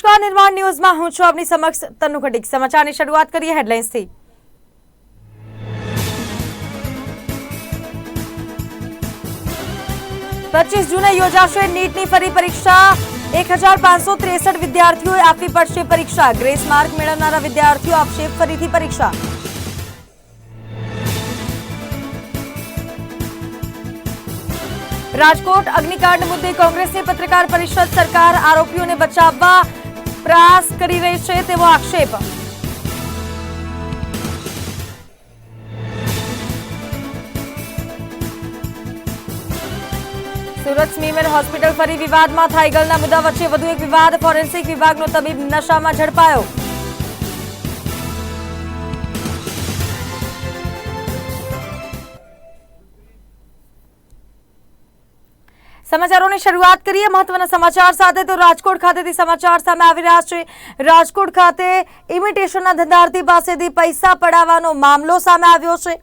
નમસ્કાર, નિર્માણ ન્યૂઝમાં હું છું આપની સમક્ષ તનુ ઘટિક સમાચારની શરૂઆત કરીએ હેડલાઇન્સથી. પચીસ જૂને યોજાશે નીટની ફરી પરીક્ષા. એક હજાર પાંચસો ત્રેસઠ વિદ્યાર્થીઓએ આપવી પડશે પરીક્ષા. ગ્રેસ માર્ક મેળવનારા વિદ્યાર્થીઓ આપશે ફરીથી પરીક્ષા. રાજકોટ અગ્નિકાંડ મુદ્દે કોંગ્રેસની પત્રકાર પરિષદ સરકાર આરોપીઓને બચાવવા પ્રયાસ કરી રહી છે તેવો આક્ષેપ. સુરત સ્મીમેર હોસ્પિટલ ફરી વિવાદમાં થાઈગલના મુદ્દા વચ્ચે વધુ એક વિવાદ, ફોરેન્સિક વિભાગનો તબીબ નશામાં ઝડપાયો. સમાચારોની શરૂઆત કરીએ મહત્વના સમાચાર સાથે. તો રાજકોટ ખાતેથી સમાચાર સામે આવી રહ્યા છે. રાજકોટ ખાતે ઇમિટેશનના ધંધાર્થી પાસેથી પૈસા પડાવવાનો મામલો સામે આવ્યો છે.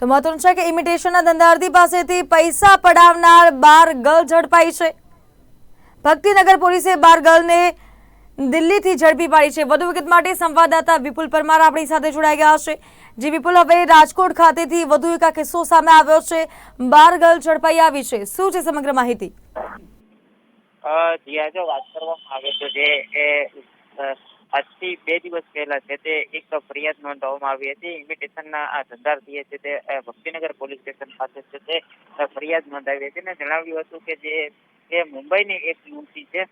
તો મહત્વનું છે કે ઇમિટેશનના ધંધાર્થી પાસેથી પૈસા પડાવનાર બાર ગર્લ ઝડપાઈ છે. ભક્તિનગર પોલીસે બાર ગર્લને દિલ્હીથી ઝડપી પાડી છે. વધુ વિગત માટે સંવાદદાતા વિપુલ પરમાર આપણી સાથે જોડાઈ ગયા છે. જી વિપુલ, હવે રાજકોટ ખાતેથી વધુ એક કિસ્સો સામે આવ્યો છે. બાર ગર્લ ઝડપાઈ આવી છે. શું છે સમગ્ર માહિતી? જો વાત કરવામાં આવે તો જે આજથી બે દિવસ પહેલા છે તે એક ફરિયાદ નોંધવામાં આવી હતી. ઇમિટેશનના આ ધંધાર્થીએ છે તે ભક્તિનગર પોલીસ સ્ટેશન પાસે છે તે ફરિયાદ નોંધાવી હતી અને જણાવ્યું હતું કે જે, એ મુંબઈની એક યુવતી છે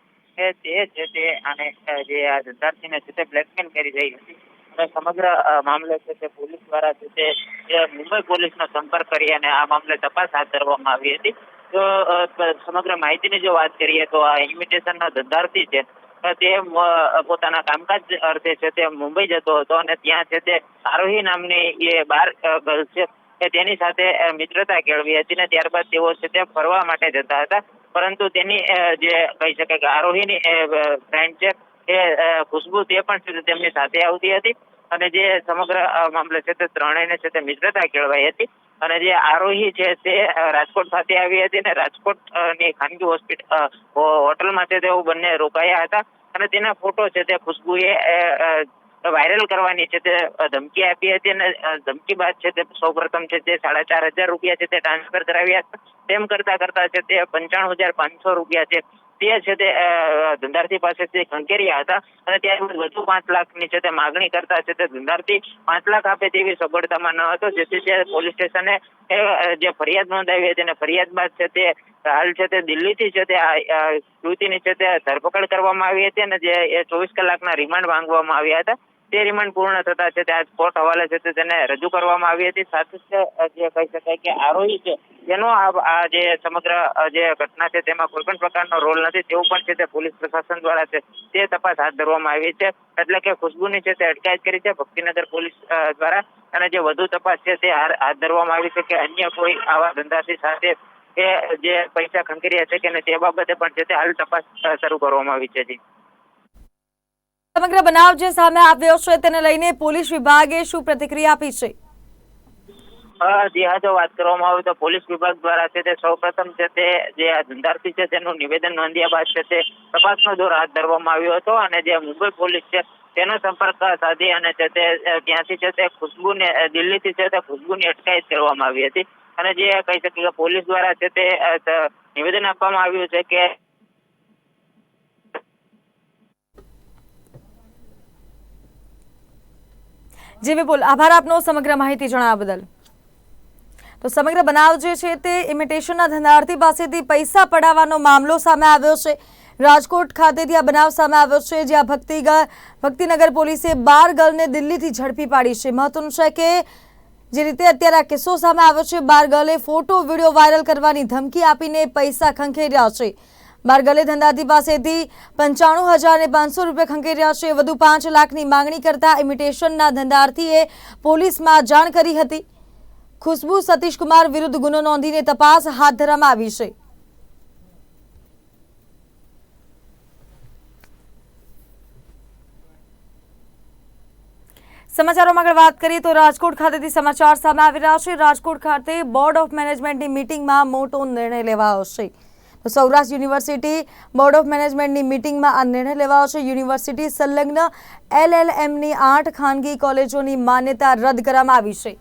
તે છે તે આને જે આ ધંધાર્થીને છે તે બ્લેકમેલ કરી રહી હતી. સમગ્ર મામલે છે તે પોલીસ દ્વારા છે તે મુંબઈ પોલીસનો સંપર્ક કરી અને આ મામલે તપાસ હાથ ધરવામાં આવી હતી. તો સમગ્ર માહિતીની જો વાત કરીએ તો આ ઇમિટેશનનો ધંધાર્થી છે તે પોતાના કામકાજ અર્થે છે તે મુંબઈ જતો હતો અને ત્યાં છે તે આરોહી નામની એ બાર ગર્લ છે કે તેની સાથે મિત્રતા કેળવી હતી ને ત્યારબાદ તેઓ છે તે ફરવા માટે જતા હતા. પરંતુ તેની જે કહી શકાય કે આરોહીની ફ્રેન્ડ છે એ ખુશ્બુ તે પણ તેમની સાથે આવતી હતી અને જે સમગ્ર મામલે છે તે ત્રણેયને છે તે મિત્રતા કેળવાઈ હતી અને જે આરોહી છે તે રાજકોટ ખાતે આવી હતી અને રાજકોટની ખાનગી હોસ્પિટલ હોટલમાં તેઓ બંને રોકાયા હતા અને તેના ફોટો છે તે ખુશ્બુએ વાયરલ કરવાની છે તે ધમકી આપી હતી અને ધમકી બાદ છે તે સૌપ્રથમ છે તે સાડા ચાર હજાર રૂપિયા છે તે ટ્રાન્સફર કરાવ્યા તેમ કરતા કરતા છે તે પંચાણું હજાર પાંચસો રૂપિયા છે તે છે તે ધંધાર્થી પાસેથી કંકેરિયા હતા અને ત્યારબાદ વધુ પાંચ લાખની છે તે માગણી કરતા છે તે ધંધાર્થી પાંચ લાખ આપે તેવી સગવડતામાં ન હતો. જેથી તે પોલીસ સ્ટેશને જે ફરિયાદ નોંધાવી હતી અને ફરિયાદ બાદ છે તે હાલ છે તે દિલ્હીથી છે તે યુવતીની છે તે ધરપકડ કરવામાં આવી હતી અને જે ચોવીસ કલાકના રિમાન્ડ માંગવામાં આવ્યા હતા. તે પૂર્ણ થતા છે. તે આજ હવાલે છે તેને રજૂ કરવામાં આવી હતી. સાથે જ કહી શકાય કે આરોહી છે તેનો આ જે સમગ્ર જે ઘટના છે તેમાં કોઈ પણ પ્રકારનો રોલ નથી. તેવું પણ છે તે પોલીસ પ્રશાસન દ્વારા છે તે તપાસ હાથ ધરવામાં આવી છે. એટલે કે ખુશ્બુની છે તે અટકાયત કરી છે ભક્તિનગર પોલીસ દ્વારા. અને જે વધુ તપાસ છે તે હાથ ધરવામાં આવી છે કે અન્ય કોઈ આવા ધંધાથી સાથે કે જે પૈસા ખંખેર્યા છે કે તે બાબતે પણ છે તે હાલ તપાસ શરૂ કરવામાં આવી છે જી. સમગ્ર બનાવ જે સામે આવ્યો છે તેને લઈને પોલીસ વિભાગે શું પ્રતિક્રિયા આપી છે? જી હા, જો વાત કરવામાં આવે તો પોલીસ વિભાગ દ્વારા છે તે સૌપ્રથમ છે તે જે ધંધાર્થી છે તેનું નિવેદન નોંધ્યા બાદ છે તે તપાસનો દોર હાથ ધરવામાં આવ્યો હતો અને જે મુંબઈ પોલીસ છે તેનો સંપર્ક સાધી અને છે તે ત્યાંથી છે તે ખુશ્બુને દિલ્હીથી છે તે ખુશ્બુની અટકાયત કરવામાં આવી હતી. અને જે કહી શકીએ પોલીસ દ્વારા છે તે, નિવેદન આપવામાં આવ્યું છે કે જી વિપુલ આભાર આપનો સમગ્ર માહિતી જણાવવા બદલ. તો સમગ્ર બનાવ જે છે તે ઇમિટેશનના ધંધાર્થી પાસેથી પૈસા પડાવવાનો મામલો સામે આવ્યો છે. રાજકોટ ખાતેથી આ બનાવ સામે આવ્યો છે, જ્યાં ભક્તિ ભક્તિનગર પોલીસે બાર ગર્લને દિલ્હીથી ઝડપી પાડી છે. મહત્વનું છે કે જે રીતે અત્યારે આ કિસ્સો સામે આવ્યો છે, બાર ગર્લે ફોટો, વીડિયો વાયરલ કરવાની ધમકી આપીને પૈસા ખંખેર્યા છે. બાર ગર્લે ધંધાર્થી પાસેથી પંચાણું હજાર ને પાંચસો રૂપિયા ખંખેર્યા છે. વધુ પાંચ લાખની માંગણી કરતા ઇમિટેશનના ધંધાર્થીએ પોલીસમાં જાણ કરી હતી. ખુશ્બુ સતીશકુમાર વિરુદ્ધ ગુનો નોંધીને તપાસ હાથ ધરવામાં આવી છે. સમાચારોમાં આગળ વાત કરીએ તો રાજકોટ ખાતેથી સમાચાર સામે આવી રહ્યા છે. રાજકોટ ખાતે બોર્ડ ઓફ મેનેજમેન્ટની મિટિંગમાં મોટો નિર્ણય લેવાયો છે. તો સૌરાષ્ટ્ર યુનિવર્સિટી બોર્ડ ઓફ મેનેજમેન્ટની મિટિંગમાં આ નિર્ણય લેવાયો છે. યુનિવર્સિટી સંલગ્ન એલએલએમની આઠ ખાનગી કોલેજોની માન્યતા રદ કરવામાં આવી છે.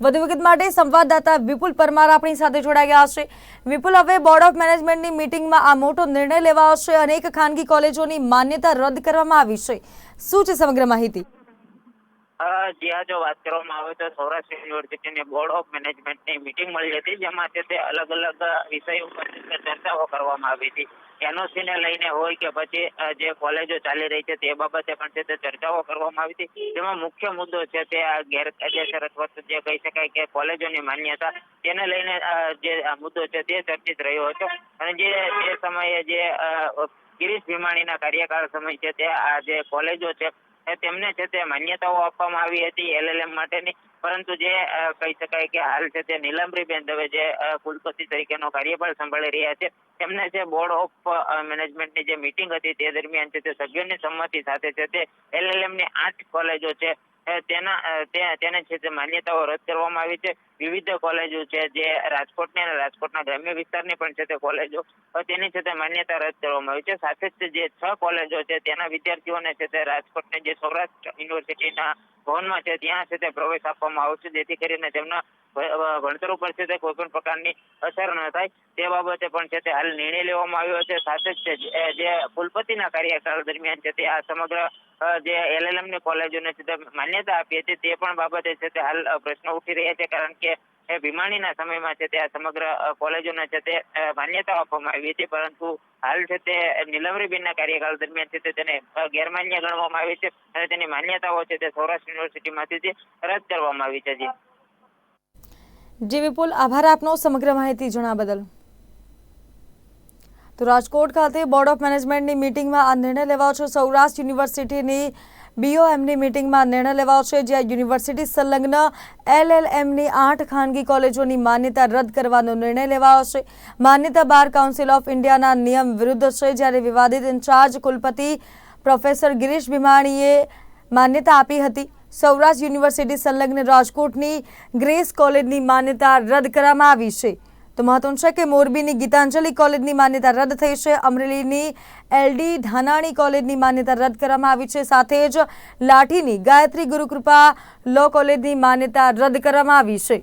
વધુ વિગત માટે સંવાદદાતા વિપુલ પરમાર આપણી સાથે જોડાઈ ગયા છે. વિપુલ, હવે બોર્ડ ઓફ મેનેજમેન્ટની મિટિંગમાં આ મોટો નિર્ણય લેવાયો છે અનેક ખાનગી કોલેજોની માન્યતા રદ કરવામાં આવી છે. શું છે સમગ્ર માહિતી? અ, હા જો વાત કરવામાં આવે તો સૌરાષ્ટ્ર યુનિવર્સિટીની બોર્ડ ઓફ મેનેજમેન્ટની મિટિંગ મળી હતી જેમાં તે અલગ અલગ વિષયો ઉપર ચર્ચાઓ કરવામાં આવી હતી. એનઓસીને લઈને હોય કે પછી જે કોલેજો ચાલી રહી છે તે બાબતે પણ તે ચર્ચાઓ કરવામાં આવી હતી. જેમાં મુખ્ય મુદ્દો છે તે આ ગેરકાયદેસર અથવા જે કહી શકાય કે કોલેજોની માન્યતા તેને લઈને જે મુદ્દો છે તે ચર્ચિત રહ્યો હતો. અને જે તે સમયે જે ગિરીશ ભીમાણીના કાર્યકાળ સમય છે તે આ જે કોલેજો છે તેમને છે તે માન્યતાઓ આપવામાં આવી હતી એલએલએમ માટેની. પરંતુ જે કહી શકાય કે હાલ છે તે નીલમરીબેન દવે જે કુલપતિ તરીકેનો કાર્યભાર સંભાળી રહ્યા છે, તેમને જે બોર્ડ ઓફ મેનેજમેન્ટની જે મિટિંગ હતી તે દરમિયાન છે તે સભ્યોની સંમતિ સાથે છે તે એલએલએમની આઠ કોલેજો છે તેના તેને છે તે માન્યતાઓ રદ કરવામાં આવી છે, વિવિધ કોલેજો છે, જે રાજકોટની અને રાજકોટના ગ્રામ્ય વિસ્તારની પણ છે તે કોલેજો તેની છે તે માન્યતા રદ કરવામાં આવી છે. સાથે જ જે છ કોલેજો છે, તેના વિદ્યાર્થીઓને છે તે રાજકોટની જે સૌરાષ્ટ્ર યુનિવર્સિટીના ભવનમાં છે, ત્યાં છે તે પ્રવેશ આપવામાં આવશે, જેથી કરીને તેમના ભણતર ઉપર છે તે કોઈ પણ પ્રકારની અસર ન થાય. તે બાબતે પણ છે તે હાલ નિર્ણય લેવામાં આવ્યો છે. સાથે જ છે, જે- કુલપતિના કાર્યકાળ દરમિયાન છે તે આ સમગ્ર જે એલએલએમની કોલેજોને છે માન્યતા આપી હતી તે પણ બાબતે છે તે હાલ પ્રશ્નો ઉઠી રહ્યા છે, કારણ કે એ ભીમાણીના સમયમાં છે તે આ સમગ્ર કોલેજોને છે તે માન્યતા આપવામાં આવી હતી, પરંતુ હાલ છે તે નીલમરીબેનના કાર્યકાળ દરમિયાન છે તે તેને ગેરમાન્ય ગણવામાં આવી છે અને તેની માન્યતાઓ છે તે સૌરાષ્ટ્ર યુનિવર્સિટીમાંથી જે રદ કરવામાં આવી છે, જી. વિપુલ, આભાર આપનો સમગ્ર માહિતી જણાવવા બદલ. તો રાજકોટ ખાતે બોર્ડ ઓફ મેનેજમેન્ટની મિટિંગમાં આ નિર્ણય લેવાયો છે. સૌરાષ્ટ્ર યુનિવર્સિટીની બીઓએમની મિટિંગમાં નિર્ણય લેવાયો છે, જ્યાં યુનિવર્સિટી સંલગ્ન એલએલએમની આઠ ખાનગી કોલેજોની માન્યતા રદ કરવાનો નિર્ણય લેવાયો છે. માન્યતા બાર કાઉન્સિલ ઓફ ઇન્ડિયાના નિયમ વિરુદ્ધ છે, જ્યારે વિવાદિત ઇન્ચાર્જ કુલપતિ પ્રોફેસર ગિરીશ ભીમાણીએ માન્યતા આપી હતી. સૌરાષ્ટ્ર યુનિવર્સિટી સંલગ્ન રાજકોટની ગ્રેસ કોલેજની માન્યતા રદ કરવામાં આવી છે. તો મહત્વનું છે કે મોરબીની ગીતાંજલિ કોલેજની માન્યતા રદ થઈ છે. અમરેલીની એલડી ધાનાણી કોલેજની માન્યતા રદ કરવામાં આવી છે. સાથે જ લાઠીની ગાયત્રી ગુરુકૃપા લો કોલેજની માન્યતા રદ કરવામાં આવી છે.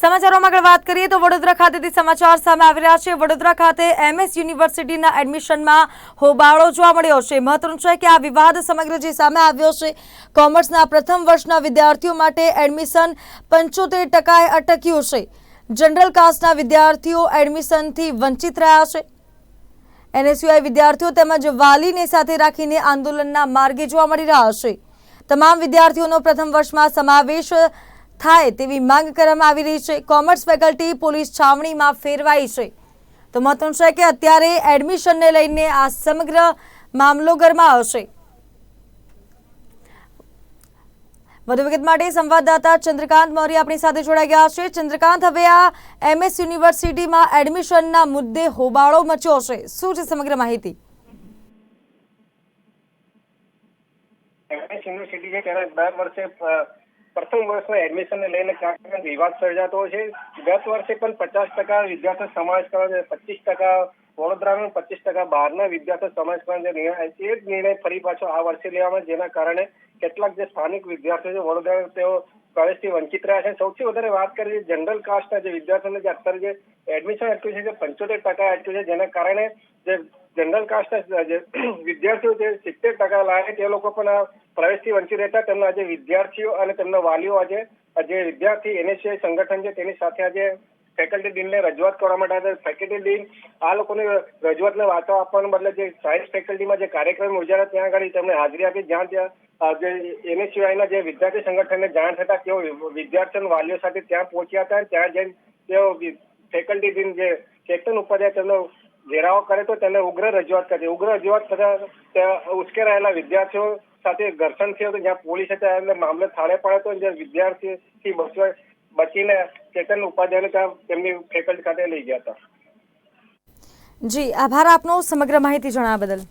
સમાચારોમાં આગળ વાત કરીએ તો વડોદરા ખાતેથી સમાચાર સામે આવી રહ્યા છે. વડોદરા ખાતે એમએસ યુનિવર્સિટીના એડમિશનમાં હોબાળો જોવા મળ્યો છે. મહત્વનું છે કે આ વિવાદ સમગ્ર જે સામે આવ્યો છે, કોમર્સના પ્રથમ વર્ષના વિદ્યાર્થીઓ માટે એડમિશન પંચોતેર ટકાએ અટક્યું છે. જનરલ કાસ્ટના વિદ્યાર્થીઓ એડમિશનથી વંચિત રહ્યા છે. એનએસયુઆઈ વિદ્યાર્થીઓ તેમજ વાલીને સાથે રાખીને આંદોલનના માર્ગે જોવા મળી રહ્યા છે. તમામ વિદ્યાર્થીઓનો પ્રથમ વર્ષમાં સમાવેશ થાય તેવી માંગ કરવામાં આવી રહી છે. કોમર્સ ફેકલ્ટી પોલીસ છાવણીમાં ફેરવાઈ છે. તો મહત્વનું છે કે અત્યારે એડમિશનને લઈને આ સમગ્ર મામલો ગરમાયો છે. વધુ વિગત માટે સંવાદદાતા ચંદ્રકાંત મૌર્ય આપણી સાથે જોડાઈ ગયા છે. ચંદ્રકાંત, હવે આ એમએસ યુનિવર્સિટીમાં એડમિશનના મુદ્દે હોબાળો મચ્યો છે. શું છે સમગ્ર માહિતી? એમએસ યુનિવર્સિટી છે, ત્યારે દર વર્ષે પ્રથમ વર્ષના એડમિશનને લઈને ક્યાંક વિવાદ સર્જાતો છે. ગત વર્ષે પણ પચાસ ટકા વિદ્યાર્થીઓ સમાવેશ કરવાનો છે પચીસ ટકા વડોદરાનો, પચીસ ટકા બહારના વિદ્યાર્થીઓ સમાવેશ કરવાનો નિર્ણય એ જ નિર્ણય ફરી પાછો આ વર્ષે લેવામાં જેના કારણે કેટલાક જે સ્થાનિક વિદ્યાર્થીઓ છે વડોદરા તેઓ પ્રવેશથી વંચિત રહ્યા છે. સૌથી વધારે વાત કરીએ જનરલ કાસ્ટના જે વિદ્યાર્થીઓને જે અત્યારે જે એડમિશન અટક્યું છે, જે પંચોતેર ટકા અટક્યું છે, જેના કારણે જે જનરલ કાસ્ટના જે વિદ્યાર્થીઓ જે સિત્તેર ટકા લાગે તે લોકો પણ આ પ્રવેશથી વંચિત રહેતા તેમના આજે વિદ્યાર્થીઓ અને તેમના વાલીઓ આજે જે વિદ્યાર્થી એનએસયુઆઈ સંગઠન છે, તેની સાથે આજે ફેકલ્ટી ડીનને રજૂઆત કરવા માટે આજે ફેકલ્ટી ડીન આ લોકોની રજૂઆતને વાતો આપવાને બદલે જે સાયન્સ ફેકલ્ટીમાં જે કાર્યક્રમ યોજાયા ત્યાં આગળ તેમણે હાજરી આપી, જ્યાં ત્યાં જે એનએસયુઆઈના જે વિદ્યાર્થી સંગઠનને જાણ થતા તેઓ વિદ્યાર્થીઓ વાલીઓ સાથે ત્યાં પહોંચ્યા હતા ત્યાં જઈને તેઓ ફેકલ્ટી ડીન જે કેપ્ટન ઉપાધ્યાય તેમનો ઘેરાવો કરે તો તેને ઉગ્ર રજૂઆત કરી. ઉગ્ર રજૂઆત થતા ઉશ્કેરાયેલા વિદ્યાર્થીઓ સાથે ઘર્ષણ થયું હતું, જ્યાં પોલીસ હતા એટલે મામલે થાળે પડ્યો હતો, જ્યાં વિદ્યાર્થીથી બચવા, બચીને ચેતન ઉપાધ્યાયને ત્યાં તેમની ફેકલ્ટી ખાતે લઈ ગયા હતા. જી, આભાર આપનો સમગ્ર માહિતી જણાવવા બદલ.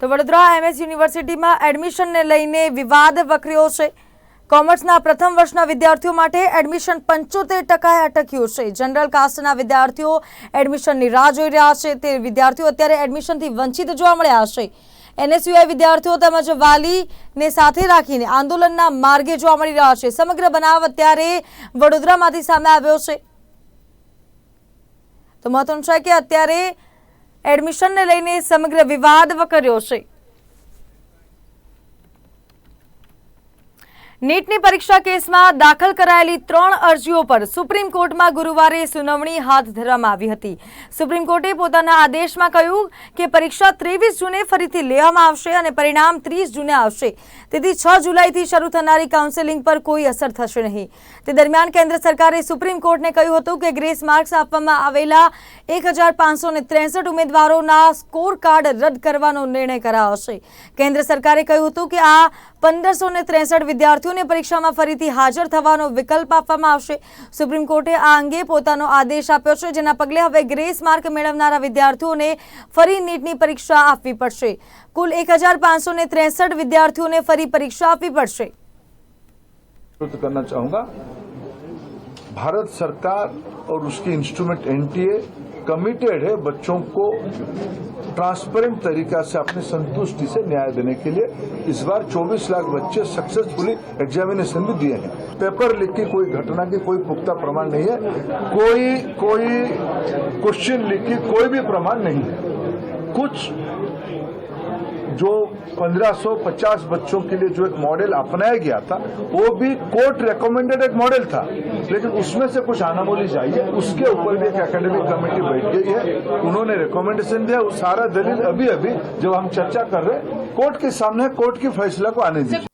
તો વડોદરા એમએસ યુનિવર્સિટીમાં એડમિશનને લઈને વિવાદ વકર્યો છે. કોમર્સના પ્રથમ વર્ષના વિદ્યાર્થીઓ માટે એડમિશન પંચોતેર ટકાએ અટક્યું છે. જનરલ કાસ્ટના વિદ્યાર્થીઓ એડમિશનની રાહ જોઈ રહ્યા છે. તે વિદ્યાર્થીઓ અત્યારે એડમિશનથી વંચિત જોવા મળ્યા છે. એનએસયુઆઈ વિદ્યાર્થીઓ તેમજ વાલીને સાથે રાખીને આંદોલનના માર્ગે જોવા મળી રહ્યા છે. સમગ્ર બનાવ અત્યારે વડોદરામાંથી સામે આવ્યો છે. તો મહત્વનું છે કે અત્યારે એડમિશનને લઈને સમગ્ર વિવાદ વકર્યો છે. નીટની પરીક્ષા કેસમાં દાખલ કરાયેલી ત્રણ અરજીઓ પર સુપ્રીમ કોર્ટમાં ગુરુવારે સુનાવણી હાથ ધરવામાં આવી હતી. સુપ્રીમ કોર્ટે પોતાના આદેશમાં કહ્યું કે પરીક્ષા ત્રેવીસ જૂને ફરીથી લેવામાં આવશે અને પરિણામ ત્રીસ જૂને આવશે. તેથી છ જુલાઈથી શરૂ થનારી કાઉન્સેલિંગ પર કોઈ અસર થશે નહીં. તે દરમિયાન કેન્દ્ર સરકારે સુપ્રીમ કોર્ટને કહ્યું હતું કે ગ્રેસ માર્ક્સ આપવામાં આવેલા એક ઉમેદવારોના સ્કોર કાર્ડ રદ કરવાનો નિર્ણય કરાયો છે. કેન્દ્ર સરકારે કહ્યું હતું કે આ પંદરસો વિદ્યાર્થીઓ વિદ્યાર્થીઓને પરીક્ષામાં ફરીથી હાજર થવાનો વિકલ્પ આપવામાં આવશે સુપ્રીમ કોર્ટે આ અંગે પોતાનો આદેશ આપ્યો છે જેના પગલે હવે ગ્રેસ માર્ક મેળવનારા વિદ્યાર્થીઓને ફરી નીટની પરીક્ષા આપવી પડશે કુલ એક હજાર પાંચસો ને ત્રેસઠ વિદ્યાર્થીઓને ફરી પરીક્ષા આપવી પડશે अनुरोध करना चाहूंगा भारत सरकार और उसकी इंस्ट्रूमेंट एनटीए कमिटेड है बच्चों को ट्रांसपेरेंट तरीका से, अपनी संतुष्टि से न्याय देने के लिए। इस बार 24 लाख बच्चे सक्सेसफुली एग्जामिनेशन भी दिए हैं। पेपर लिख के कोई घटना की कोई पुख्ता प्रमाण नहीं है। कोई कोई क्वेश्चन लिख के कोई भी प्रमाण नहीं है। कुछ जो 1550 बच्चों के लिए जो एक मॉडल अपनाया गया था, वो भी कोर्ट रिकमेंडेड एक मॉडल था। लेकिन उसमें से कुछ अनामोली चाहिए उसके ऊपर भी एक एकेडमिक कमेटी बैठ गई है। उन्होंने रिकमेंडेशन दिया, वो सारा दलील अभी अभी जब हम चर्चा कर रहे कोर्ट के सामने, कोर्ट के फैसला को आने दीजिए।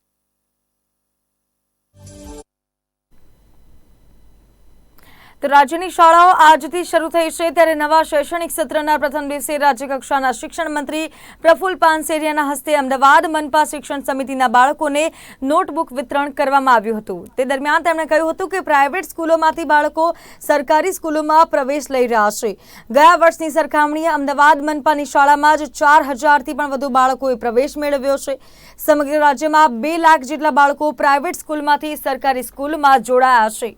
તો રાજ્યની શાળાઓ આજથી શરૂ થઈ છે. ત્યારે નવા શૈક્ષણિક સત્રના પ્રથમ દિવસે રાજ્યકક્ષાના શિક્ષણ મંત્રી પ્રફુલ પાનસેરિયાના હસ્તે અમદાવાદ મનપા શિક્ષણ સમિતિના બાળકોને નોટબુક વિતરણ કરવામાં આવ્યું હતું. તે દરમિયાન તેમણે કહ્યું હતું કે પ્રાઇવેટ સ્કૂલોમાંથી બાળકો સરકારી સ્કૂલોમાં પ્રવેશ લઈ રહ્યા છે. ગયા વર્ષની સરખામણીએ અમદાવાદ મનપાની શાળામાં જ ચાર હજારથી પણ વધુ બાળકોએ પ્રવેશ મેળવ્યો છે. સમગ્ર રાજ્યમાં બે લાખ જેટલા બાળકો પ્રાઇવેટ સ્કૂલમાંથી સરકારી સ્કૂલમાં જોડાયા છે.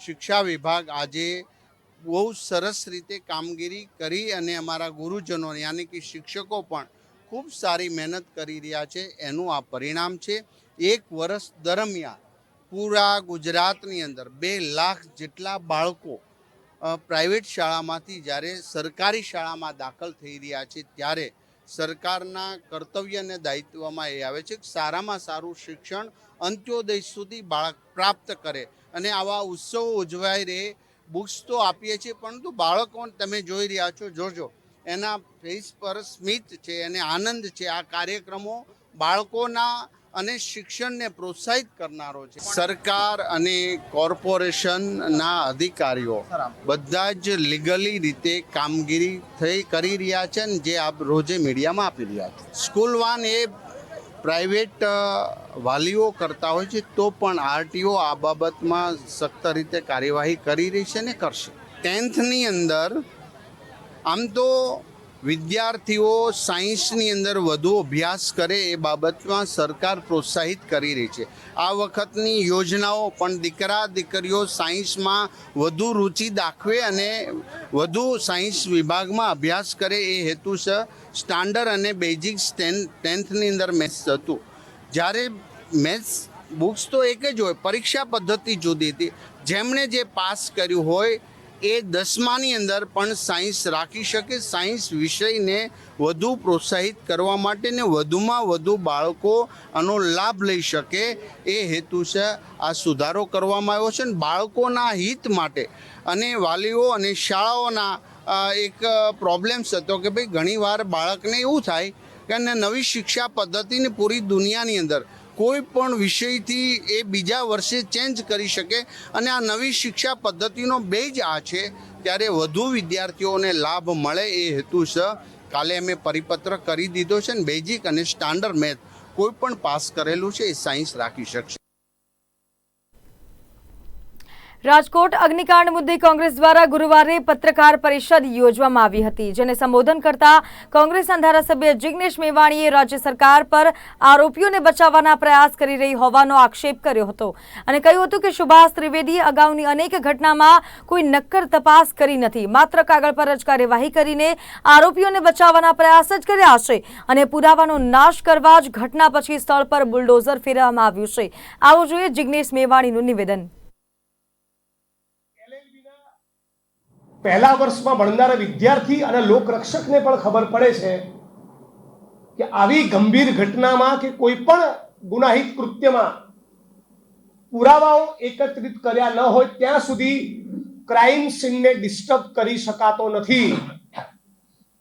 શિક્ષા વિભાગ આજે બહુ સરસ રીતે કામગીરી કરી અને અમારા ગુરુજનો, યાની કે શિક્ષકો પણ ખૂબ સારી મહેનત કરી રહ્યા છે, એનું આ પરિણામ છે, એક વર્ષ દરમિયાન પૂરા ગુજરાતની અંદર બે લાખ જેટલા બાળકો પ્રાઇવેટ શાળામાંથી જ્યારે સરકારી શાળામાં દાખલ થઈ રહ્યા છે, ત્યારે સરકારના કર્તવ્ય અને દાયિત્વમાં એ આવે છે કે સારામાં સારું શિક્ષણ અંત્યોદય સુધી બાળક પ્રાપ્ત કરે અને આવા ઉત્સવો ઉજવાઈ રહે, બુક્સ તો આપીએ છીએ, પરંતુ બાળકો તમે જોઈ રહ્યા છો, જોજો એના ફેસ પર સ્મિત છે અને આનંદ છે. આ કાર્યક્રમો બાળકોના અને શિક્ષણને પ્રોત્સાહિત કરનારો છે. સરકાર અને કોર્પોરેશનના અધિકારીઓ બધા જ લીગલી રીતે કામગીરી થઈ, કરી રહ્યા છે અને જે આપ રોજે મીડિયામાં આપી રહ્યા છે. સ્કૂલ વાન એ પ્રાઇવેટ વાલીઓ કરતા હોય છે, તો પણ આરટીઓ આ બાબતમાં સખ્ત રીતે કાર્યવાહી કરી રહી છે ને કરશે. ટેન્થની અંદર આમ તો વિદ્યાર્થીઓ સાયન્સની અંદર વધુ અભ્યાસ કરે એ બાબતમાં સરકાર પ્રોત્સાહિત કરી રહી છે. આ વખતની યોજનાઓ પણ દીકરા દીકરીઓ સાયન્સમાં વધુ રુચિ દાખવે અને વધુ સાયન્સ વિભાગમાં અભ્યાસ કરે એ હેતુસર સ્ટાન્ડર્ડ અને બેઝિક્સ ટેન્થની અંદર મેથ્સ હતું. જ્યારે મેથ્સ બુક્સ તો એક જ હોય, પરીક્ષા પદ્ધતિ જુદી હતી. જેમણે જે પાસ કર્યું હોય એ દસમાની અંદર પણ સાયન્સ રાખી શકે. સાયન્સ વિષયને વધુ પ્રોત્સાહિત કરવા માટે ને વધુમાં વધુ બાળકો આનો લાભ લઈ શકે એ હેતુસર આ સુધારો કરવામાં આવ્યો છે અને બાળકોના હિત માટે અને વાલીઓ અને શાળાઓના એક પ્રોબ્લેમ્સ હતો કે ભાઈ ઘણીવાર બાળકને એવું થાય કે નવી શિક્ષા પદ્ધતિની પૂરી દુનિયાની અંદર કોઈ પણ વિષયથી એ બીજા વર્ષે ચેન્જ કરી શકે અને આ નવી શિક્ષા પદ્ધતિનો બેજ આ છે. ત્યારે વધુ વિદ્યાર્થીઓને લાભ મળે એ હેતુસર કાલે અમે પરિપત્ર કરી દીધો છે ને બેઝિક અને સ્ટાન્ડર્ડ મેથ કોઈ પણ પાસ કરેલું છે એ સાયન્સ રાખી શકશે. રાજકોટ અગ્નિકાંડ મુદ્દે કોંગ્રેસ દ્વારા ગુરુવારે પત્રકાર પરિષદ યોજવામાં આવી હતી, જેને સંબોધન કરતા કોંગ્રેસના ધારાસભ્ય જિગ્નેશ મેવાણીએ રાજ્ય સરકાર પર આરોપીઓને બચાવવાના પ્રયાસ કરી રહી હોવાનો આક્ષેપ કર્યો હતો અને કહ્યું હતું કે સુભાષ ત્રિવેદીએ અગાઉની અનેક ઘટનામાં કોઈ નક્કર તપાસ કરી નથી, માત્ર કાગળ પર જ કાર્યવાહી કરીને આરોપીઓને બચાવવાના પ્રયાસ જ કર્યા છે અને પુરાવાનો નાશ કરવા જ ઘટના પછી સ્થળ પર બુલડોઝર ફેરવવામાં આવ્યું છે. આવું જોઈએ જિગ્નેશ મેવાણીનું નિવેદન. પહેલા વર્ષમાં ભણનારા વિદ્યાર્થી અને લોકરક્ષકને પણ ખબર પડે છે કે આવી ગંભીર ઘટનામાં કે કોઈ પણ ગુનાહિત કૃત્યમાં પુરાવાઓ એકત્રિત કર્યા ન હોય, ત્યાં સુધી ક્રાઇમ સીનને ડિસ્ટર્બ કરી શકાતો નથી.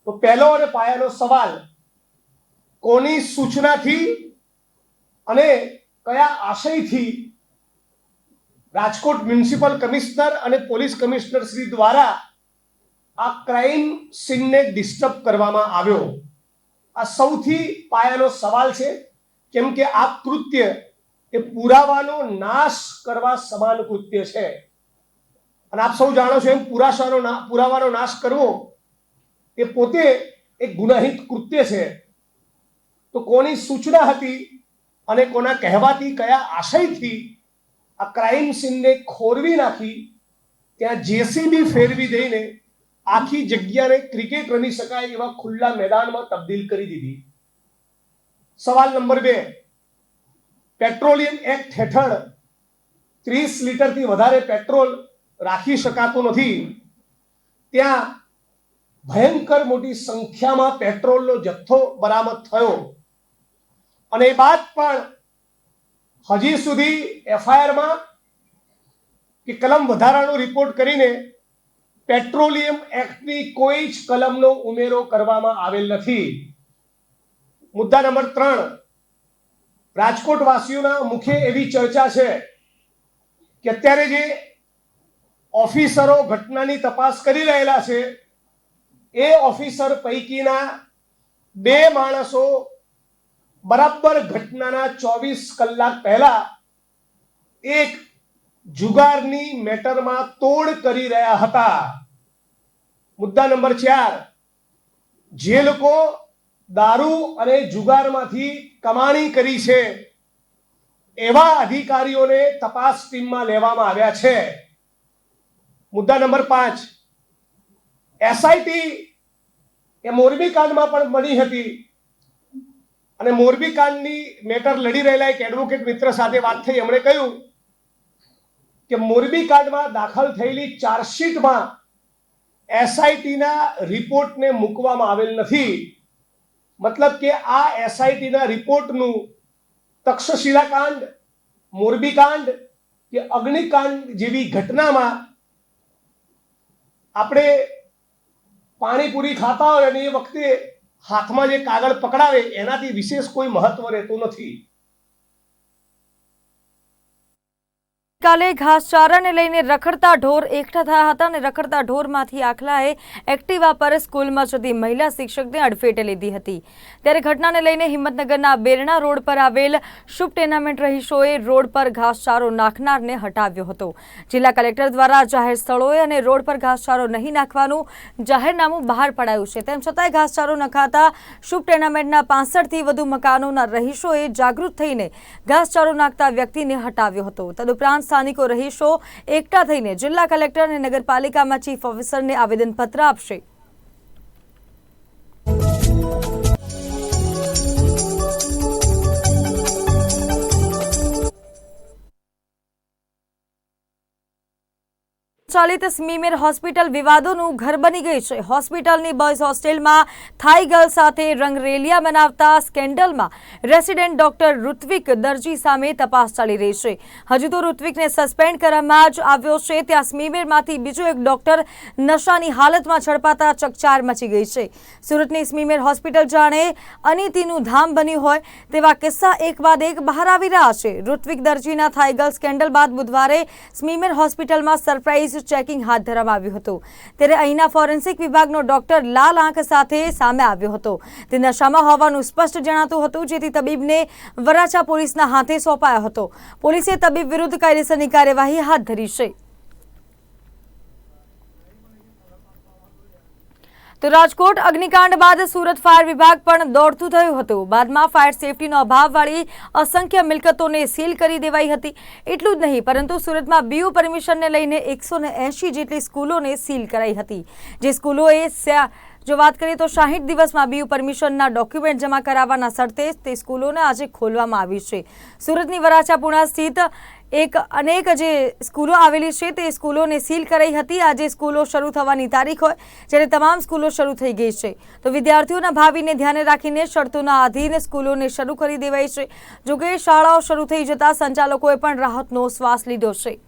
તો પહેલો અને પાયાનો સવાલ, કોની સૂચનાથી અને કયા આશયથી રાજકોટ મ્યુનિસિપલ કમિશનર અને પોલીસ કમિશનર શ્રી દ્વારા આ ક્રાઇમ સીનને ડિસ્ટર્બ કરવામાં આવ્યો. આ સૌથી પાયાનો સવાલ છે, કેમ કે આ કૃત્ય એ પુરાવાનો નાશ કરવા સમાન કૃત્ય છે. અને આપ સૌ જાણો છો એમ પુરાશાનો પુરાવાનો નાશ કરવો એ પોતે એક ગુનાહિત કૃત્ય છે. તો કોની સૂચના હતી અને કોના કહેવાથી કયા આશયથી આ ક્રાઇમ સીનને ખોરવી નાખી, ત્યાં જેસીબી ફેરવી દઈને આખી જગ્યાને ક્રિકેટ રમી શકાય એવા ખુલ્લા મેદાનમાં તબદીલ કરી દીધી. સવાલ નંબર બે. પેટ્રોલિયમ એક્ટ હેઠળ ત્રીસ લીટરથી વધારે પેટ્રોલ રાખી શકાતું નથી. ત્યાં ભયંકર મોટી સંખ્યામાં પેટ્રોલનો જથ્થો બરામદ થયો. અને એ બાદ પણ હજી સુધી એફઆઈઆરમાં કે કલમ વધારાનો રિપોર્ટ કરીને પેટ્રોલિયમ એક્ટની કોઈ જ કલમનો ઉમેરો કરવામાં આવેલ નથી. મુદ્દા નંબર ત્રણ. રાજકોટ વાસીઓના મુખે એવી ચર્ચા છે કે અત્યારે જે ઓફિસરો ઘટનાની તપાસ કરી રહેલા છે, એ ઓફિસર પૈકીના બે માણસો બરાબર ઘટનાના ચોવીસ કલાક પહેલા એક જુગારની મેટરમાં તોડ કરી રહ્યા હતા. મુદ્દા નંબર ચાર. જે લોકો દારૂ અને જુગારમાંથી કમાણી કરી છે, એવા અધિકારીઓને તપાસ ટીમમાં લેવામાં આવ્યા છે. મુદ્દા નંબર પાંચ. એસઆઈટી એ મોરબી કાંડમાં પણ બની હતી અને મોરબી કાંડની મેટર લડી રહેલા એક એડવોકેટ મિત્ર સાથે વાત થઈ. એમણે કહ્યું કે મોરબી કાંડમાં દાખલ થયેલી ચાર્જશીટમાં એસઆઈટીના રિપોર્ટને મૂકવામાં આવેલ નથી. મતલબ કે આ એસઆઈટીના રિપોર્ટનું તક્ષશિલા કાંડ, મોરબી કાંડ કે અગ્નિકાંડ જેવી ઘટનામાં આપણે પાણીપુરી ખાતા હોય અને એ વખતે હાથમાં જે કાગળ પકડાવે, એનાથી વિશેષ કોઈ મહત્વ રહેતું નથી. કાલે ઘાસચારાને લઈને રખડતા ઢોર એકઠા થયા હતા અને રખડતા ઢોરમાંથી આખલાએ એક્ટિવા પર સ્કૂલમાં જતી મહિલા શિક્ષકને અડફેટે લીધી હતી. ત્યારે ઘટનાને લઈને હિંમતનગરના બેરણા રોડ પર આવેલ શુભ ટેનામેન્ટ રહીશોએ રોડ પર ઘાસચારો નાખનારને હટાવ્યો હતો. જિલ્લા કલેક્ટર દ્વારા જાહેર સ્થળોએ અને રોડ પર ઘાસચારો નહીં નાખવાનું જાહેરનામું બહાર પડાયું છે. તેમ છતાંય ઘાસચારો નખાતા શુભ ટેનામેન્ટના પાંસઠથી વધુ મકાનોના રહીશોએ જાગૃત થઈને ઘાસચારો નાખતા વ્યક્તિને હટાવ્યો હતો. તદુપરાંત સ્થાનિકો રહીશો એકઠા થઈને જિલ્લા કલેક્ટર અને નગરપાલિકામાં ચીફ ઓફિસરને આવેદનપત્ર આપશે. ચાલિત સ્મીમેર હોસ્પિટલ વિવાદોનું ઘર બની ગઈ છે. હોસ્પિટલની બોયઝ હોસ્ટેલમાં થાઈ ગર્લ સાથે રંગરેલિયા બનાવતા સ્કેન્ડલમાં રેસિડેન્ટ ડોક્ટર ઋત્વિક દરજી સામે તપાસ ચાલી રહી છે. હજુ તો ઋત્વિકને સસ્પેન્ડ કરવામાં જ આવ્યો છે. ત્યાં સ્મીમેરમાંથી બીજો એક ડોક્ટર નશાની હાલતમાં ઝડપાતા ચકચાર મચી ગઈ છે. સુરતની સ્મીમેર હોસ્પિટલ જાણે અનિતિનું ધામ બન્યું હોય તેવા કિસ્સા એક બાદ એક બહાર આવી રહ્યા છે. ઋત્વિક દરજીના થાઈ ગર્લ સ્કેન્ડલ બાદ બુધવારે સ્મીમેર હોસ્પિટલમાં સરપ્રાઇઝ ચેકિંગ હાથ ધરવામાં આવ્યું હતું. ત્યારે અહીંના ફોરેન્સિક વિભાગનો ડોક્ટર લાલ આંખ સાથે સામે આવ્યો હતો. તે નશામાં હોવાનું સ્પષ્ટ જણાતું હતું, જેથી તબીબને વરાછા પોલીસના હાથે સોંપાયો હતો. પોલીસે તબીબ વિરુદ્ધ કાયદેસરની કાર્યવાહી હાથ ધરી છે. તો રાજકોટ અગ્નિકાંડ બાદ સુરત ફાયર વિભાગ પણ દોડતું થયું હતું. બાદમાં ફાયર સેફટીનો અભાવવાળી અસંખ્ય મિલકતોને સીલ કરી દેવાઈ હતી. એટલું જ નહીં, પરંતુ સુરતમાં બીયુ પરમિશનને લઈને એકસો જેટલી સ્કૂલોને સીલ કરાઈ હતી. જે સ્કૂલોએ જો વાત કરીએ તો સાહીઠ દિવસમાં બીયુ પરમિશનના ડોક્યુમેન્ટ જમા કરાવવાના શરતે તે સ્કૂલોને આજે ખોલવામાં આવી છે. સુરતની વરાછાપુણા સ્થિત એક અનેક જે સ્કૂલો આવેલી છે તે સ્કૂલોને સીલ કરાઈ હતી. આજે સ્કૂલો શરૂ થવાની તારીખ હોય જ્યારે તમામ સ્કૂલો શરૂ થઈ ગઈ છે. તો વિદ્યાર્થીઓના ભાવિને ધ્યાને રાખીને શરતોના આધીન સ્કૂલોને શરૂ કરી દેવાઈ છે. જોકે શાળાઓ શરૂ થઈ જતા સંચાલકોએ પણ રાહતનો શ્વાસ લીધો છે.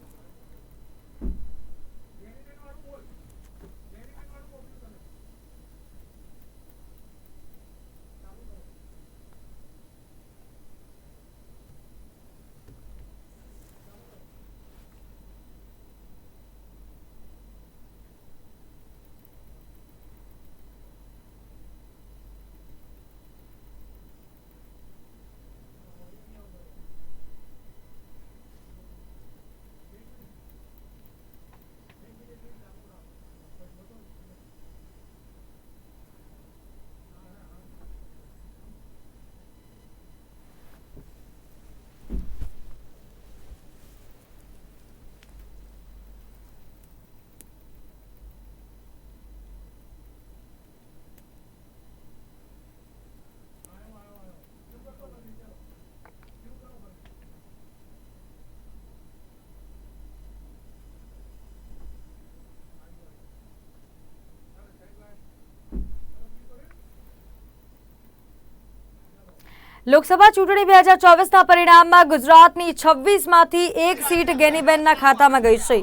લોકસભા ચૂંટણી બે હજાર ચોવીસના પરિણામમાં ગુજરાતની છવ્વીસમાંથી એક સીટ ગેનીબેનના ખાતામાં ગઈ છે.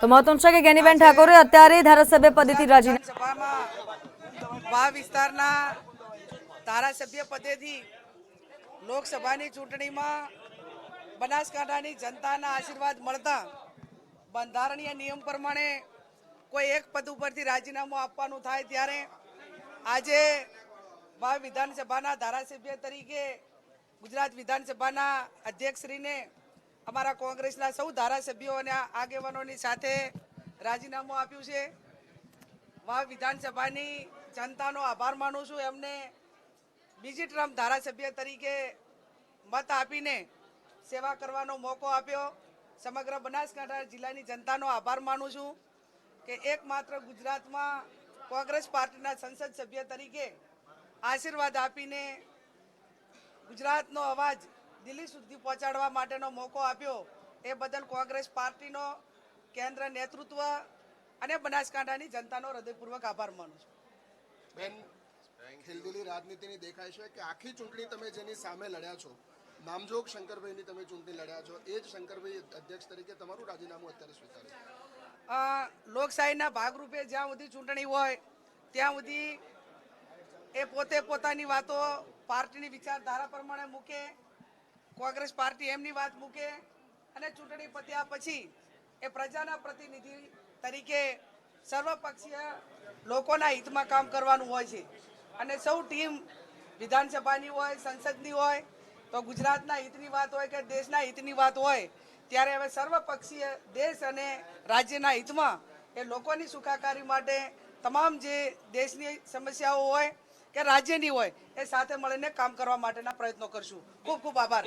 તો મહત્વનું છે કે ગેનીબેન ઠાકોરે અત્યારે ધારાસભ્ય પદેથી રાજીનામા વિસ્તારના ધારાસભ્ય પદેથી લોકસભાની ચૂંટણીમાં બનાસકાંઠાની જનતાના આશીર્વાદ મળતા બંધારણીય નિયમ પ્રમાણે કોઈ એક પદ ઉપરથી રાજીનામું આપવાનું થાય ત્યારે આજે વાવ વિધાનસભાના ધારાસભ્ય તરીકે ગુજરાત વિધાનસભાના અધ્યક્ષશ્રીને અમારા કોંગ્રેસના સૌ ધારાસભ્યો અને આગેવાનોની સાથે રાજીનામું આપ્યું છે. વાવ વિધાનસભાની જનતાનો આભાર માનું છું. એમને બીજી ટ્રમ્પ ધારાસભ્ય તરીકે મત આપીને સેવા કરવાનો મોકો આપ્યો. સમગ્ર બનાસકાંઠા જિલ્લાની જનતાનો આભાર માનું છું કે એકમાત્ર ગુજરાતમાં કોંગ્રેસ પાર્ટીના સંસદ સભ્ય તરીકે આશીર્વાદ આપીને ગુજરાતનો અવાજ દિલ્હી સુધી પહોંચાડવા માટેનો મોકો આપ્યો. એ બદલ કોંગ્રેસ પાર્ટીનો કેન્દ્ર નેતૃત્વ અને બનાસકાંઠાની જનતાનો હૃદયપૂર્વક આભાર માનું છું. બેન ખિલદિલી રાજનીતિની દેખાય છે કે આખી ચૂંટણી તમે જેની સામે લડ્યા છો નામજોગ શંકરભાઈની તમે ચૂંટણી લડ્યા છો એ જ શંકરભાઈ અધ્યક્ષ તરીકે તમારું રાજીનામું અત્યારે સ્વીકાર્યું લોકશાહીના ભાગરૂપે જ્યાં સુધી ચૂંટણી હોય ત્યાં સુધી એ પોતે પોતાની વાતો પાર્ટીની વિચારધારા પ્રમાણે મૂકે, કોંગ્રેસ પાર્ટી એમની વાત મૂકે અને ચૂંટણી પત્યા પછી એ પ્રજાના પ્રતિનિધિ તરીકે સર્વપક્ષીય લોકોના હિતમાં કામ કરવાનું હોય છે. અને સૌ ટીમ વિધાનસભાની હોય, સંસદની હોય, તો ગુજરાતના હિતની વાત હોય કે દેશના હિતની વાત હોય, ત્યારે હવે સર્વપક્ષીય દેશ અને રાજ્યના હિતમાં એ લોકોની સુખાકારી માટે તમામ જે દેશની સમસ્યાઓ હોય કે રાજ્યની હોય એ સાથે મળીને કામ કરવા માટેના પ્રયત્નો કરશું. ખૂબ ખૂબ આભાર.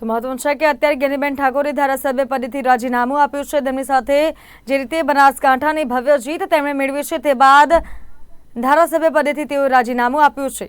તો મહત્વનું છે કે અત્યારે ગેનીબેન ઠાકોરે ધારાસભ્ય પદેથી રાજીનામું આપ્યું છે. તેમની સાથે જે રીતે બનાસકાંઠાની ભવ્ય જીત તેમણે મેળવી છે તે બાદ ધારાસભ્ય પદેથી તેઓ રાજીનામું આપ્યું છે.